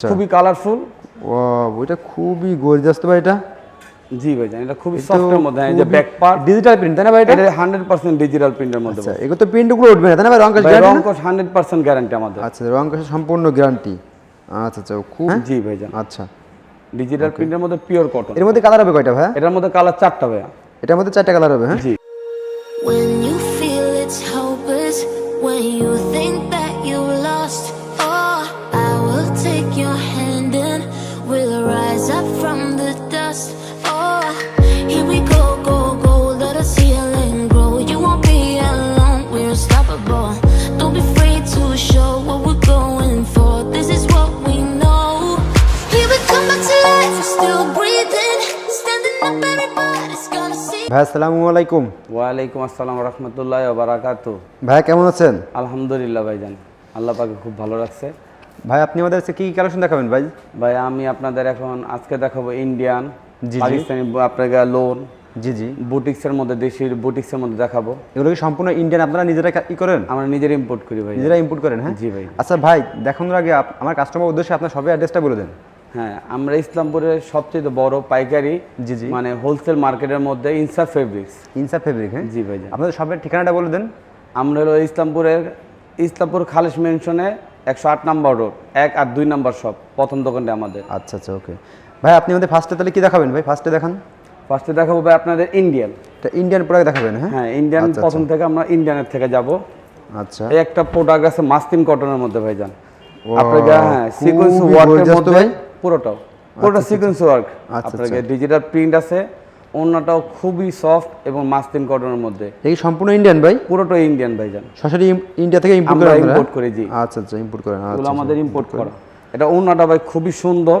আচ্ছা। খুবই কালারফুল ওইটা খুবই গর্জাস তো ভাই এটা? জি ভাইজান এটা খুবই সফটের মধ্যে এই যে ব্যাক পার্ট ডিজিটাল প্রিন্ট তাই না ভাই এটা? এটা হান্ড্রেড পার্সেন্ট ডিজিটাল প্রিন্টের মধ্যে আচ্ছা এগুলো তো প্রিন্টগুলো উঠবে না তাই না ভাই? রং কাজ ভাই guarantee রং হান্ড্রেড পার্সেন্ট গ্যারান্টি আমাদের। আচ্ছা রং কাজ সম্পূর্ণ গ্যারান্টি আচ্ছা আচ্ছা খুব জি ভাইজান আচ্ছা। ডিজিটাল প্রিন্টের মধ্যে পিওর কটন এর মধ্যে কালার হবে কয়টা ভাই? এটার মধ্যে কালার চারটা ভাইয়া। এটার মধ্যে চারটা কালার হবে হ্যাঁ? জি। When you feel it's hopeless, when you think that you lost, ভাই আসসালামু আলাইকুম। ওয়ালাইকুম আসসালাম রহমতুল্লাহ বারাকাত ভাই কেমন আছেন? আলহামদুলিল্লাহ ভাইজান আল্লাহ পাকে খুব ভালো রাখছে। ভাই আপনি আমাদের আজকে কি কালেকশন দেখাবেন ভাই? ভাই আমি আপনাদের এখন আজকে দেখাবো ইন্ডিয়ান জি, জি। পাকিস্তানি আপনাকে লোন জি জি। বুটিক্সের মধ্যে দেশির বুটিক্সের মধ্যে দেখাবো। এগুলো কি সম্পূর্ণ ইন্ডিয়ান আপনারা নিজেরা ই করেন? আমরা নিজের ইম্পোর্ট করি ভাই। নিজেরা ইম্পোর্ট করেন হ্যাঁ? জি ভাই। আচ্ছা ভাই দেখানোর আগে আমার কাস্টমার উদ্দেশ্যে আপনার অ্যাড্রেসটা বলে দেন। হ্যাঁ আমরা ইসলামপুরের সবচেয়ে বড় পাইকারি জি, জি। মানে হোলসেল মার্কেটের মধ্যে ইনসাফ ফেব্রিক্স ইনসাফ ফেব্রিক হ্যাঁ? জি ভাইজান। আপনাদের সবের ঠিকানাটা বলে দেন। আমরা হলো ইসলামপুরের ইসলামপুর খালিশ মেনশনে একশো আট নাম্বার রোড এক আর দুই নাম্বার শপ প্রথম দোকানটা আমাদের। আচ্ছা আচ্ছা ওকে ভাই আপনি আমাদের ফার্স্টে তাহলে কি দেখাবেন ভাই? ফার্স্টে দেখান। ফার্স্টে দেখাবো ভাই আপনাদের ইন্ডিয়ান ইন্ডিয়ান প্রোডাক্ট দেখাবেন হ্যাঁ? হ্যাঁ ইন্ডিয়ান আচ্ছা, প্রথম থেকে আমরা ইন্ডিয়ানের থেকে যাব। আচ্ছা। এই একটা প্রোডাক্ট আছে মাস্তিন কটনের মধ্যে ভাই যান আপনাকে হ্যাঁ সিকোয়েন্স ওয়ার্কের মধ্যে ভাই। পুরোটাও। পুরোটা সিকোয়েন্স ওয়ার্ক আচ্ছা, আপনাকে ডিজিটাল প্রিন্ট আছে অন্যটাও খুবই সফট এবং মাস্তিন কটনের মধ্যে। এই সম্পূর্ণ ইন্ডিয়ান ভাই? পুরোটাই ইন্ডিয়ান ভাইজান সরাসরি ইন্ডিয়া থেকে ইম্পোর্ট আপনারা? import করি, জি। আচ্ছা আচ্ছা ইম্পোর্ট এগুলো আচ্ছা আমাদের ইম্পোর্ট করা। এটা অন্যটা ভাই খুবই সুন্দর।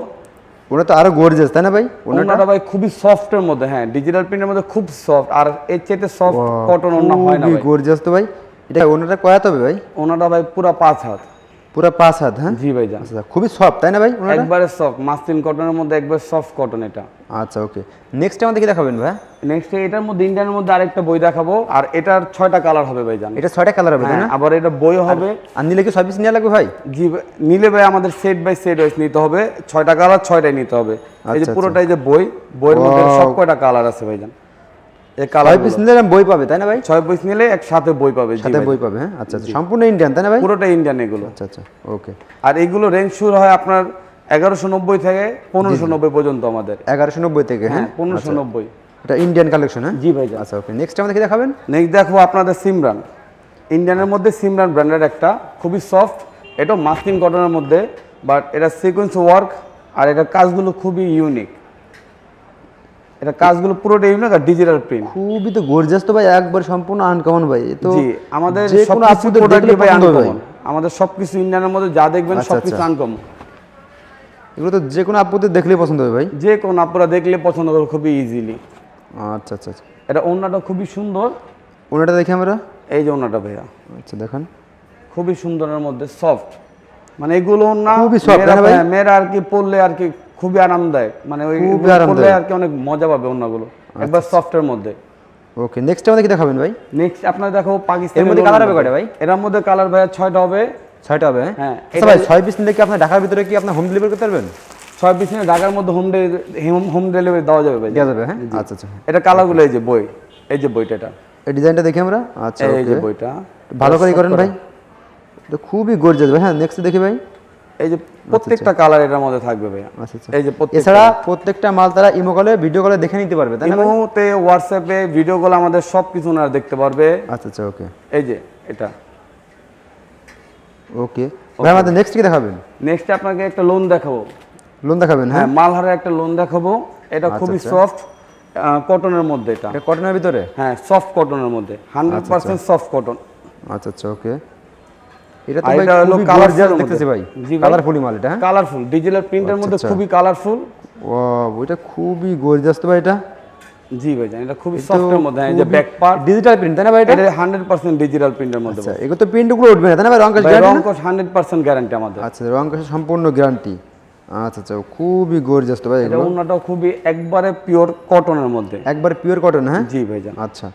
ওটা তো আরও গর্জিয়াস তাই না ভাই? ওনাটা? ভাই খুবই সফটের মধ্যে হ্যাঁ ডিজিটাল প্রিন্টের মধ্যে খুব সফট আর এর চাইতে সফট কটন অন্য হয় না ভাই। গর্জিয়াস তো ভাই। এটা ওনাটা কয়াতে হবে ভাই? ওনাটা ভাই পুরো পাঁচ হাত। পুরো পাঁচ হাত হ্যাঁ? জি ভাইজান। আচ্ছা খুবই সফট তাই না ভাই একবারে সফট মাস্তিন কটনের মধ্যে একবার সফট কটন এটা। আচ্ছা ওকে নেক্সট আমাদের কি দেখাবেন ভাই? নেক্সট এটার মধ্যে ইন্ডিয়ানের মধ্যে আরেকটা বই দেখাবো আর এটার ছয়টা কালার হবে ভাইজান। এটা ছয়টা কালার হবে তাই হ্যাঁ না আবার এটা বই হবে। আর নিলে কি সার্ভিস নেওয়া লাগবে ভাই? জি ভাই, নিলে ভাই আমাদের সেট বাই সেট ওয়াইজ নিতে হবে। ছয়টা কালার ছয়টাই নিতে হবে। এই যে আচ্ছা, পুরোটাই যে বই বইয়ের মধ্যে সব কয়টা কালার আছে ভাইজান? এই কালার ছয় পিস নিলে বই পাবে তাই না ভাই? ছয় পিস নিলে একসাথে বই পাবে সাথে বই পাবে হ্যাঁ? আচ্ছা আচ্ছা। সম্পূর্ণ ইন্ডিয়ান তাই না ভাই? পুরোটা ইন্ডিয়ান এগুলো। আচ্ছা আচ্ছা। ওকে আর এইগুলো রেঞ্জ শুরু হয় আপনার এগারোশো নব্বই থেকে পনেরোশো নব্বই পর্যন্ত আমাদের। এগারোশো নব্বই থেকে হ্যাঁ? হ্যাঁ পনেরোশো নব্বই। এটা ইন্ডিয়ান কালেকশন হ্যাঁ? জি ভাই আচ্ছা ওকে নেক্সট আমাদের কি দেখাবেন? নেক্সট দেখো আপনাদের সিমরান ইন্ডিয়ানের মধ্যে সিমরান ব্র্যান্ডের একটা খুবই সফট এটা মাস্কিন কটনের মধ্যে বাট এটা সিকোয়েন্স ওয়ার্ক আর এটা কাজগুলো খুবই ইউনিক এটা কাজগুলো পুরোটা ইউনিক আর ডিজিটাল প্রিন্ট। খুবই তো গর্জিয়াস তো ভাই একবার সম্পূর্ণ আনকমন ভাই। তো জি আমাদের যে কোনো আপুদের প্রোডাক্ট ভাই। আনকমন আমাদের সবকিছু ইন্ডিয়ানের মধ্যে যা দেখবেন আচ্ছা, সবকিছু আচ্ছা। আনকমন এগুলো তো যে কোনো আপুদের দেখলেই পছন্দ হবে ভাই। যে কোন আপনারা দেখলে পছন্দ করবে খুবই ইজিলি আচ্ছা আচ্ছা আচ্ছা। এটা ওড়নাটা খুবই সুন্দর। ওনাটা দেখি আমরা। এই যে ওড়নাটা ভাইয়া। আচ্ছা দেখান। খুবই সুন্দরের মধ্যে সফট মানে এগুলো না খুবই ভাই? হ্যাঁ, মেয়েরা আর কি পরলে আর কি খুবই আরামদায়ক। মানে ওই খুবই আরামদায়ক। আর কি অনেক মজা পাবে অন্যগুলো। একবার সফটের মধ্যে। ওকে নেক্সট আমাদের কি দেখাবেন ভাই? নেক্সট আপনার দেখো পাকিস্তান এর মধ্যে colour হবে কয়টা ভাই? এর মধ্যে কালার ভাইয়া ছয়টা হবে। ছয়টা হবে হ্যাঁ? হ্যাঁ, আচ্ছা ভাই ছয় পিস নিলে কি আপনার ঢাকার ভিতরে কি আপনার হোম ডেলিভারি করতে পারবেন? ছয় পিস নিয়ে ঢাকার মধ্যে হোম হোম ডেলিভারি দেওয়া যাবে ভাই। দেওয়া যাবে হ্যাঁ? আচ্ছা আচ্ছা এটা কালারগুলো এই যে বই। এই যে বইটা এটা। এই ডিজাইনটা দেখি আমরা। আচ্ছা এই যে বইটা। ভালো করে করেন ভাই। খুবই গর্জিয়াস ভাই হ্যাঁ? নেক্সট দেখি ভাই। এই যে প্রত্যেকটা কালার এটার মধ্যে থাকবে ভাইয়া। আচ্ছা আচ্ছা। এই যে এছাড়া প্রত্যেকটা মাল তারা ইমো কলে ভিডিও কলে দেখে নিতে পারবে তাই না? ইমোতে হোয়াটসঅ্যাপে ভিডিও কল আমাদের সব কিছু ওনারা দেখতে পারবে। আচ্ছা আচ্ছা ওকে। এই যে এটা। ওকে। ভাই আমাদের নেক্সট কি দেখাবেন? নেক্সট আপনাকে একটা লোন দেখাবো। লোন দেখাবেন হ্যাঁ? হ্যাঁ মালহারের একটা লোন দেখাবো। এটা খুবই আচ্ছা। সফট কটনের মধ্যে এটা। এটা কটনের ভিতরে? হ্যাঁ সফট কটনের মধ্যে। হান্ড্রেড পার্সেন্ট সফট কটন আচ্ছা আচ্ছা ওকে। এটা তো এটা হলো খুবই colourful দেখতেছি ভাই। কালারফুলি মাল এটা কালারফুল ডিজিটাল প্রিন্টের মধ্যে। খুবই কালারফুল ও ওইটা খুবই গর্জিয়াস তো ভাই এটা। জি ভাই এটা খুবই সফটের মধ্যে এই যে ব্যাক পার্ট ডিজিটাল প্রিন্ট তাই না ভাই এটা? এটা হান্ড্রেড পার্সেন্ট ডিজিটাল প্রিন্টের মধ্যে আচ্ছা এগুলো তো প্রিন্ট উঠবে না তাই না ভাই? রং কাজ ভাই রং না? কোর্স হান্ড্রেড গ্যারান্টি আমাদের। আচ্ছা রং কাজ সম্পূর্ণ গ্যারান্টি আচ্ছা আচ্ছা খুবই গর্জিয়াস তো ভাই এটা খুবই একবারে পিওর কটনের মধ্যে। একবার পিওর কটন হ্যাঁ? জি ভাই জান। আচ্ছা।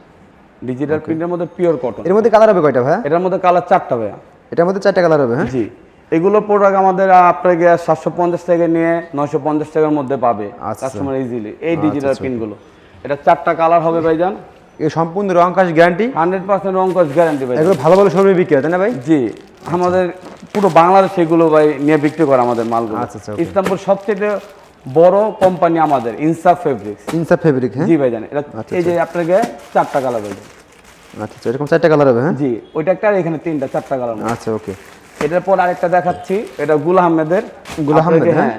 ডিজিটাল প্রিন্টের মধ্যে পিওর কটন এর মধ্যে কালার হবে কয়টা ভাই? এটার মধ্যে কালার চারটা ভাইয়া। এটার মধ্যে চারটা কালার হবে হ্যাঁ? জি। এগুলো প্রোডাক্ট আমাদের আপনাকে সাতশো পঞ্চাশ থেকে নিয়ে নয়শো পঞ্চাশ টাকার মধ্যে পাবে আচ্ছা। কাস্টমার ইজিলি এই ডিজিটাল পিনগুলো এটা চারটা কালার হবে ভাইজান। এই সম্পূর্ণ রং কাজ গ্যারান্টি হান্ড্রেড পার্সেন্ট রং কস গ্যারান্টি ভাই এগুলো ভালো ভালো শোরুমে বিক্রি হয় তাই না ভাই? জি। আমাদের পুরো বাংলাদেশ এগুলো ভাই নিয়ে বিক্রি করে আমাদের মালগুলো। আচ্ছা, আচ্ছা, okay. সবচেয়ে বড় কোম্পানি আমাদের ইনসাফ ফেব্রিক্স ইনসাফ ফেব্রিক হ্যাঁ? জি ভাইজান এটা এই যে আপনাকে চারটা কালার ভাইজান। আচ্ছা আচ্ছা এরকম চারটা কালার হবে হ্যাঁ? জি ওইটা একটা আর এখানে তিনটা চারটা কালার আচ্ছা ওকে এটার পর আরেকটা দেখাচ্ছি এটা গুল আহমেদের গুল আপনাকে, হ্যাঁ?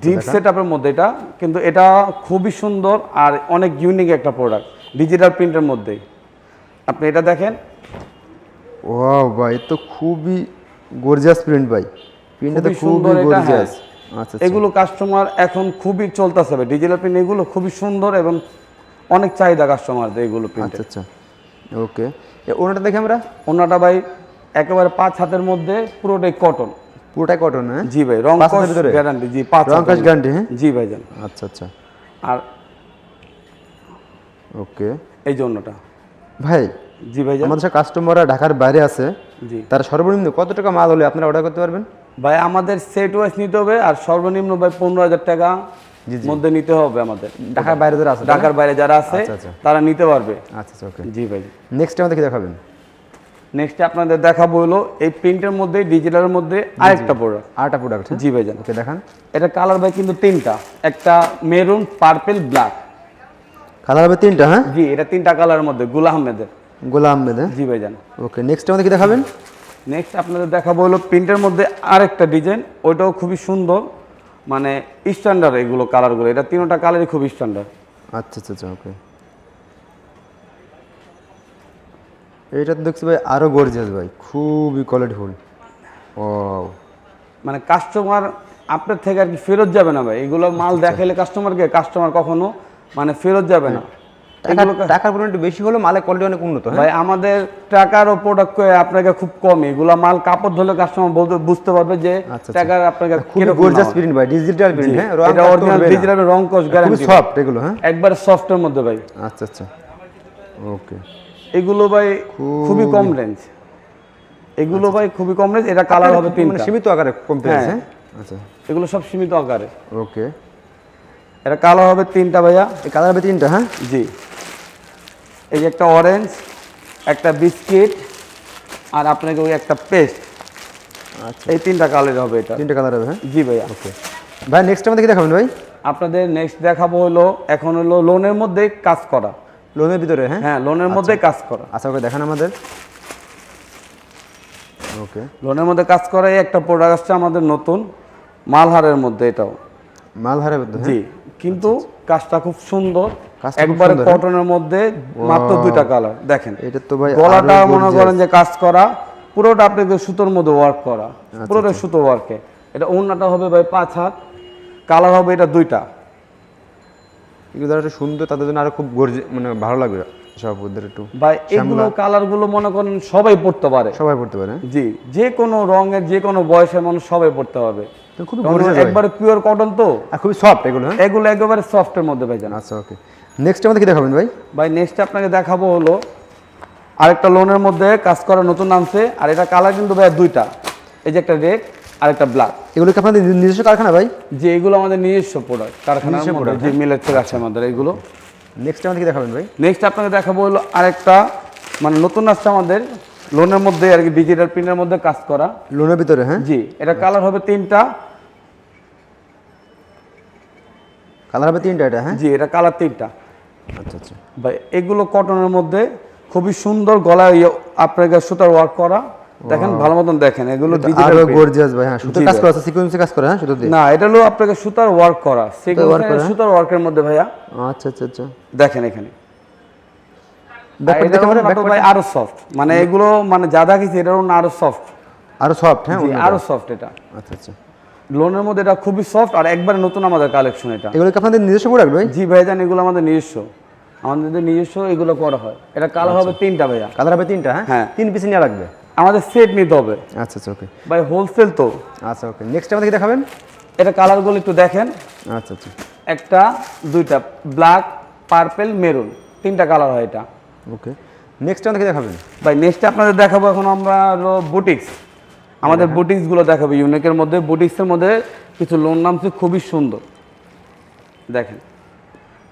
ডিপ সেটআপের মধ্যে এটা কিন্তু এটা খুবই সুন্দর আর অনেক ইউনিক একটা প্রোডাক্ট ডিজিটাল প্রিন্টের মধ্যেই। আপনি এটা দেখেন। ও ভাই তো খুবই গর্জিয়াস প্রিন্ট ভাই। প্রিন্টটা তো খুবই হ্যাঁ। গর্জিয়াস আচ্ছা আচ্ছা। এগুলো কাস্টমার এখন খুবই চলতেছে ডিজিটাল প্রিন্ট এগুলো খুবই সুন্দর এবং অনেক চাহিদা কাস্টমারদের এগুলো প্রিন্ট আচ্ছা আচ্ছা। ওকে। ওনাটা দেখি আমরা? ওনাটা ভাই একেবারে পাঁচ হাতের মধ্যে পুরোটাই কটন পুরোটাই কটন হ্যাঁ? জি ভাই রং ভিতরে? গ্যারান্টি জি পাঁচ রং কাজ গ্যারান্টি হ্যাঁ? জি ভাইজান আচ্ছা আচ্ছা। আর ওকে। এই জন্যটা ভাই জি ভাই আমাদের সব কাস্টমাররা ঢাকার বাইরে আছে। জি। তারা সর্বনিম্ন কত টাকা মাল হলে আপনারা অর্ডার করতে পারবেন? ভাই আমাদের সেট ওয়াইজ নিতে হবে আর সর্বনিম্ন ভাই পনেরো হাজার টাকা। মধ্যে নিতে হবে আমাদের। ঢাকার বাইরে যারা আছে ঢাকার বাইরে যারা আছে আচ্ছা, আচ্ছা। তারা নিতে পারবে। আচ্ছা আচ্ছা ওকে। জি ভাই। নেক্সট আমাদের কি দেখাবেন? নেক্সট আপনাদের দেখাবো হলো এই প্রিন্টের মধ্যে ডিজিটালের মধ্যে আরেকটা প্রোডাক্ট আরেকটা প্রোডাক্ট জি ভাইজান ওকে দেখান। এটা কালার ভাই কিন্তু তিনটা। একটা মেরুন পার্পল ব্ল্যাক কালার হবে তিনটা হ্যাঁ? জি এটা তিনটা কালারের মধ্যে গুল আহমেদের গোলাম আহমেদ জি ভাই ভাইজান ওকে নেক্সট আমাদের কি দেখাবেন? নেক্সট আপনাদের দেখাবো হলো প্রিন্টের মধ্যে আরেকটা ডিজাইন ওইটাও খুবই সুন্দর। মানে স্ট্যান্ডার্ড এগুলো কালারগুলো এটা তিনটা কালারই খুব স্ট্যান্ডার্ড আচ্ছা আচ্ছা আচ্ছা ওকে এইটা তো দেখছি ভাই আরও গর্জিয়াস ভাই। খুবই কোয়ালিটিফুল ও মানে কাস্টমার আপনার থেকে আর কি ফেরত যাবে না ভাই। এগুলো মাল দেখাইলে কাস্টমারকে কাস্টমার কখনো মানে ফেরত যাবে না। টাকার পরিমাণ একটু বেশি হলো মালের কোয়ালিটি অনেক উন্নত হ্যাঁ? ভাই আমাদের টাকার ও প্রোডাক্ট আপনাকে খুব কম। এগুলো মাল কাপড় ধরলে কাস্টমার বুঝতে পারবে যে আচ্ছা, আচ্ছা। টাকার আপনাকে গর্জিয়াস নাও। প্রিন্ট ভাই ডিজিটাল প্রিন্ট হ্যাঁ? এটা অরিজিনাল ডিজিটাল রং কস গ্যারান্টি সফট এগুলো হ্যাঁ? একবার সফটের মধ্যে ভাই। আচ্ছা আচ্ছা। ওকে এগুলো ভাই খুবই কম রেঞ্জ এগুলো ভাই খুবই কম রেঞ্জ এটা কালার হবে মানে সীমিত আকারে কম প্রাইস হ্যাঁ। হ্যাঁ? আচ্ছা। এগুলো সব সীমিত আকারে। ওকে এটা কালার হবে তিনটা ভাইয়া। এই কালার হবে তিনটা হ্যাঁ? জি। এই যে একটা অরেঞ্জ একটা বিস্কিট আর আপনাকে ওই একটা পেস্ট আচ্ছা। এই তিনটা কালার হবে এটা। তিনটা কালার হবে হ্যাঁ? জি ভাইয়া। ওকে ভাই নেক্সট আমাদের কি দেখাবেন ভাই? আপনাদের নেক্সট দেখাবো হলো এখন হলো লোনের মধ্যে কাজ করা। লোনের ভিতরে হ্যাঁ? হ্যাঁ লোনের মধ্যে কাজ করা। আচ্ছা ওকে দেখান আমাদের। ওকে লোনের মধ্যে কাজ করা এই একটা প্রোডাক্ট আসছে আমাদের নতুন মালহারের মধ্যে এটাও। মালহারের মধ্যে জি। কিন্তু কাজটা খুব সুন্দর। একবারে? কটনের মধ্যে মাত্র দুইটা কালার দেখেন। এটা তো ভাই গলাটা মনে করেন যে কাজ করা পুরোটা আপনাকে সুতোর মধ্যে ওয়ার্ক করা আচ্ছা, পুরোটা সুতো ওয়ার্কে এটা অন্যটা হবে ভাই পাঁচ হাত কালার হবে এটা দুইটা। এগুলো যারা সুন্দর তাদের জন্য আরও খুব গর্জি মানে ভালো লাগবে সব ওদের একটু। ভাই এগুলো কালারগুলো মনে করেন সবাই পড়তে পারে। সবাই পড়তে পারে? জি যে কোনো রঙের যে কোনো বয়সের মানুষ সবাই পড়তে পারবে। খুবই কারণ গর্জিয়াস একবারে পিওর কটন তো? আর খুবই সফট এগুলো হ্যাঁ? এগুলো একেবারে সফটের মধ্যে ভাই জানা। আচ্ছা ওকে নেক্সট আমাদের কি দেখাবেন ভাই? ভাই নেক্সট আপনাকে দেখাবো হলো আরেকটা লোনের মধ্যে কাজ করা নতুন নামছে আর এটা কালার কিন্তু ভাই দুইটা। এই যে একটা রেড আর একটা ব্ল্যাক এগুলো কি আপনাদের নিজস্ব কারখানা ভাই? যে এগুলো আমাদের নিজস্ব প্রোডাক্ট যে মিলের থেকে আসে আমাদের এগুলো। নেক্সট আমাদের কি দেখাবেন ভাই? নেক্সট আপনাকে দেখাবো হলো আরেকটা মানে নতুন আসছে আমাদের লোনের মধ্যে আর কি ডিজিটাল প্রিন্টের মধ্যে কাজ করা। লোনের ভিতরে হ্যাঁ? জি এটা কালার হবে তিনটা। কালার হবে তিনটা এটা হ্যাঁ? জি এটা কালার তিনটা। আচ্ছা আচ্ছা। ভাই এগুলো কটনের মধ্যে খুবই সুন্দর গলায় ইয়ে আপনাকে সুতার ওয়ার্ক করা। দেখেন ভালো মতন দেখেন এগুলো আরও গর্জিয়াস ভাই হ্যাঁ সুতোর কাজ করা আছে সিকোয়েন্সে কাজ করা হ্যাঁ সুতো দিয়ে? না এটা হলো আপনাকে সুতার ওয়ার্ক করা। করা? সুতার ওয়ার্কের মধ্যে ভাইয়া। আচ্ছা আচ্ছা আচ্ছা। দেখেন এখানে। ভাই আরও সফট মানে এগুলো মানে যা দেখিছি এটা হলো না আরও সফট আরও সফট হ্যাঁ আরও সফট এটা। আচ্ছা আচ্ছা। লোনের মধ্যে এটা খুবই সফট আর একবারে নতুন আমাদের কালেকশন এটা। এগুলো কি আপনাদের নিজস্ব প্রোডাক্ট ভাই? জি ভাইজান এগুলো আমাদের নিজস্ব। আমাদের নিজস্ব এগুলো করা হয়। এটা কালার হবে তিনটা ভাইয়া। কালার হবে তিনটা হ্যাঁ? হ্যাঁ। তিন পিস নিয়ে লাগবে? আমাদের সেট নিতে হবে। আচ্ছা আচ্ছা ওকে ভাই হোলসেল তো। আচ্ছা ওকে নেক্সট আমাদের কি দেখাবেন? এটা কালারগুলো একটু দেখেন। আচ্ছা আচ্ছা। একটা দুইটা ব্ল্যাক পার্পেল মেরুন তিনটা কালার হয় এটা। ওকে নেক্সট আমাদের কি দেখাবেন? ভাই নেক্সট আপনাদের দেখাবো এখন আমরা বুটিক্স আমাদের বুটিক্সগুলো দেখাবে ইউনিকের মধ্যে বুটিক্সের মধ্যে কিছু লোন নামছে খুবই সুন্দর। দেখেন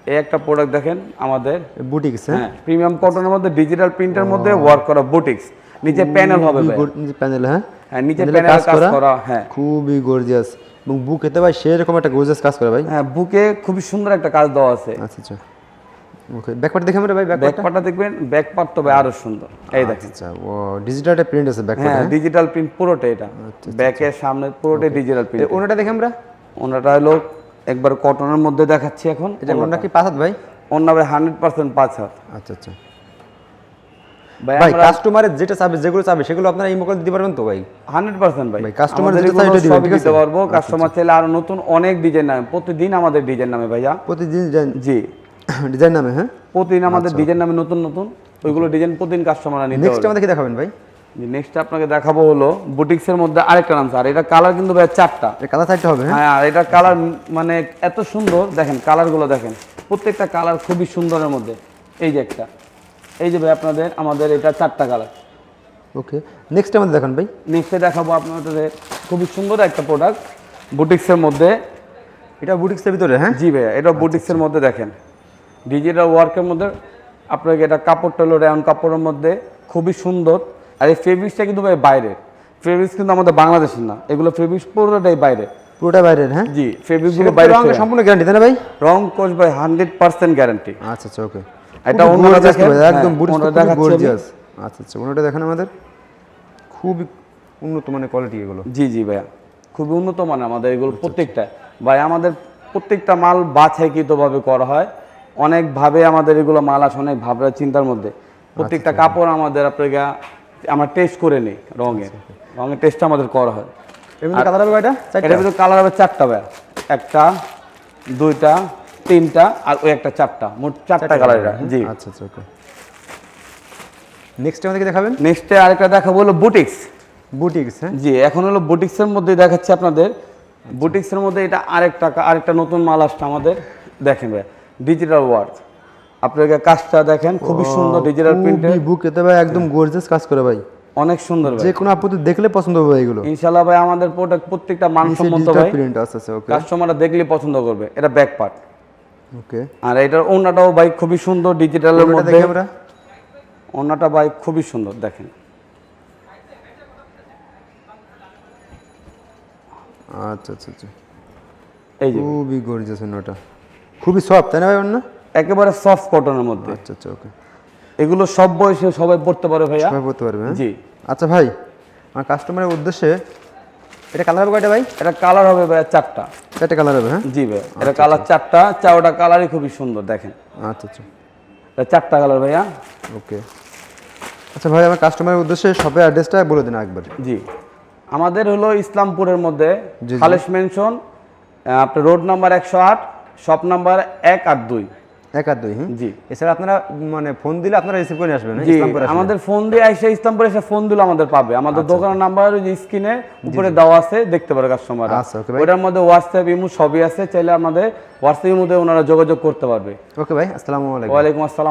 এই একটা প্রোডাক্ট দেখেন আমাদের বুটিক্স হ্যাঁ? প্রিমিয়াম কটনের মধ্যে ডিজিটাল প্রিন্টের মধ্যে ওয়ার্ক করা বুটিক্স নিচে প্যানেল হবে ভাই। প্যানেল হ্যাঁ? হ্যাঁ নিচে প্যানেল কাজ করা? হ্যাঁ। খুবই গর্জিয়াস এবং বুক এতে ভাই সেরকম একটা গর্জিয়াস কাজ করে ভাই। হ্যাঁ বুকে খুবই সুন্দর একটা কাজ দেওয়া আছে। আচ্ছা আচ্ছা। ওকে ব্যাকপার্ট দেখে আমরা ভাই ব্যাকপার্টটা দেখবেন ব্যাক পার্ট তবে আরও সুন্দর। এই দেখেন। আচ্ছা ও ডিজিটাল প্রিন্ট আছে ব্যাকপার্টে হ্যাঁ ডিজিটাল প্রিন্ট পুরোটা এটা। ব্যাকের সামনে পুরোটাই ডিজিটাল প্রিন্ট ওনাটা দেখে আমরা? ওনাটা হলো একবার কটনের মধ্যে দেখাচ্ছি এখন। এটা ওনা কি পাঁচ হাত ভাই? অন্য হান্ড্রেড পার্সেন্ট পাঁচ হাত। আচ্ছা আচ্ছা। ভাই ভাই কাস্টমারের যেটা চাবে যেগুলো চাবে সেগুলো আপনারা দিতে পারবেন তো ভাই? হান্ড্রেড পার্সেন্ট ভাই। ভাই, customer আমাদের যেটা চাই এগুলো দিবেন, ঠিক আছে? পারব। কাস্টমার চাইলে আরও নতুন অনেক ডিজাইন নামে প্রতিদিন আমাদের ডিজাইন নামে ভাইয়া। প্রতিদিন জি। ডিজাইন নামে হ্যাঁ? প্রতিদিন আমাদের ডিজাইন নামে নতুন নতুন। ওইগুলো ডিজাইন প্রতিদিন কাস্টমাররা নিতে নেক্সট আমাদের কি দেখাবেন ভাই। নেক্সট আপনাকে দেখাবো হলো বুটিক্সের মধ্যে আরেকটা নাম আর এটা কালার কিন্তু ভাই চারটা। কালার সাইডটা হবে হ্যাঁ? হ্যাঁ আর এটা কালার মানে এত সুন্দর দেখেন কালারগুলো দেখেন। প্রত্যেকটা কালার খুবই সুন্দরের মধ্যে। এই যে একটা। এই যে ভাই আপনাদের আমাদের এটা চারটা কালার ওকে নেক্সট আমাদের দেখান ভাই। নেক্সটে দেখাবো আপনাদের খুবই সুন্দর একটা প্রোডাক্ট বুটিক্সের মধ্যে। এটা বুটিক্সের ভিতরে হ্যাঁ? জি ভাইয়া এটা বুটিক্সের মধ্যে দেখেন। ডিজিটাল ওয়ার্কের মধ্যে আপনাকে এটা কাপড়টা হলো রেয়ন কাপড়ের মধ্যে খুবই সুন্দর। আর এই ফেব্রিক্সটা কিন্তু ভাই বাইরের। ফেব্রিক্স কিন্তু আমাদের বাংলাদেশের না। এগুলো ফেব্রিক্স পুরোটাই বাইরে। পুরোটা বাইরের হ্যাঁ? জি ফেব্রিকগুলো বাইরে রঙের সম্পূর্ণ গ্যারান্টি তাই না ভাই? রং কোচ ভাই হান্ড্রেড পার্সেন্ট গ্যারান্টি আচ্ছা আচ্ছা ওকে এটা অন্যটা দেখেন, একদম হ্যাঁ। গর্জিয়াস আচ্ছা আচ্ছা ওনাটা দেখেন আমাদের। খুবই উন্নত মানের কোয়ালিটি এগুলো। জি জি ভাইয়া। খুবই উন্নত মানের আমাদের এগুলো প্রত্যেকটা। ভাই আমাদের প্রত্যেকটা মাল বাছাইকৃতভাবে করা হয়। অনেকভাবে আমাদের এগুলো মাল আসে অনেক ভাবনা চিন্তার মধ্যে। প্রত্যেকটা কাপড় আমাদের আপনাকে আমরা টেস্ট করে নিই রঙের রঙের টেস্ট আমাদের করা হয়। কালার হবে চারটা? এটার কালার হবে চারটা ভাইয়া। একটা দুইটা তিনটা আর ওই একটা চারটা। মোট চারটা কালার এটা জি। আচ্ছা আচ্ছা ওকে নেক্সট আমাদেরকে দেখাবেন? নেক্সটে আরেকটা দেখাবো হলো বুটিক্স বুটিক্স হ্যাঁ? জি এখন হলো বুটিক্সের মধ্যে দেখাচ্ছি আপনাদের। বুটিক্সের মধ্যে এটা আরেকটা আরেকটা নতুন মাল আসছে আমাদের। দেখেন ভাই ডিজিটাল ওয়ার্ক আপনাকে কাজটা দেখেন খুবই সুন্দর ডিজিটাল প্রিন্টের বুক এতে ভাই একদম গর্জিয়াস কাজ করে ভাই। অনেক সুন্দর ভাই। যে কোনো আপত্তি দেখলে পছন্দ হবে এগুলো। ইনশাল্লাহ ভাই আমাদের প্রোডাক্ট প্রত্যেকটা মানসম্মত ভাই। প্রিন্ট আচ্ছা ওকে কাস্টমাররা দেখলে পছন্দ করবে। এটা ব্যাক পার্ট ওকে আর এটার ওনাটাও ভাই খুবই সুন্দর ডিজিটালের মধ্যে। ওনাটা ভাই খুবই সুন্দর দেখেন। আচ্ছা আচ্ছা আচ্ছা। এই যে। খুবই গর্জিয়াস ওটা খুবই সফট তাই না ভাই অন্য? একেবারে সফট কটনের মধ্যে। আচ্ছা আচ্ছা ওকে এগুলো সব বয়সে সবাই পড়তে পারে ভাইয়া। সবাই পড়তে পারবে হ্যাঁ? জি। আচ্ছা ভাই আমার কাস্টমারের উদ্দেশ্যে এটা কালার হবে কয়টা ভাই? এটা কালার হবে ভাইয়া চারটা। চারটে কালার হবে হ্যাঁ? জি ভাই এটা কালার চারটা চারটা কালারই খুবই সুন্দর দেখেন। আচ্ছা আচ্ছা। এটা চারটা কালার ভাইয়া। ওকে। আচ্ছা ভাই আমার কাস্টমারের উদ্দেশ্যে শপের অ্যাড্রেসটা বলে দিন একবার জি। আমাদের হলো ইসলামপুরের মধ্যে। খালেশ মেনশন আপনার রোড নাম্বার একশো আট শপ নাম্বার এক আর দুই। এক আর দুই জি। এছাড়া আপনারা মানে ফোন দিলে আপনারা রিসিভ করে আসবেন। আমাদের ফোন দিয়ে এসে ইসলামপুর এসে ফোন দিলে আমাদের পাবে। আমাদের দোকানের নাম্বার যে স্ক্রিনে উপরে দেওয়া আছে দেখতে পারে কাস্টমার আচ্ছা, ওটার মধ্যে হোয়াটসঅ্যাপ ইমো সবই আছে চাইলে আমাদের হোয়াটসঅ্যাপ ইমোতে ওনারা যোগাযোগ করতে পারবে। ওকে ভাই আসসালামু আলাইকুম। ওয়ালাইকুম আসসালাম।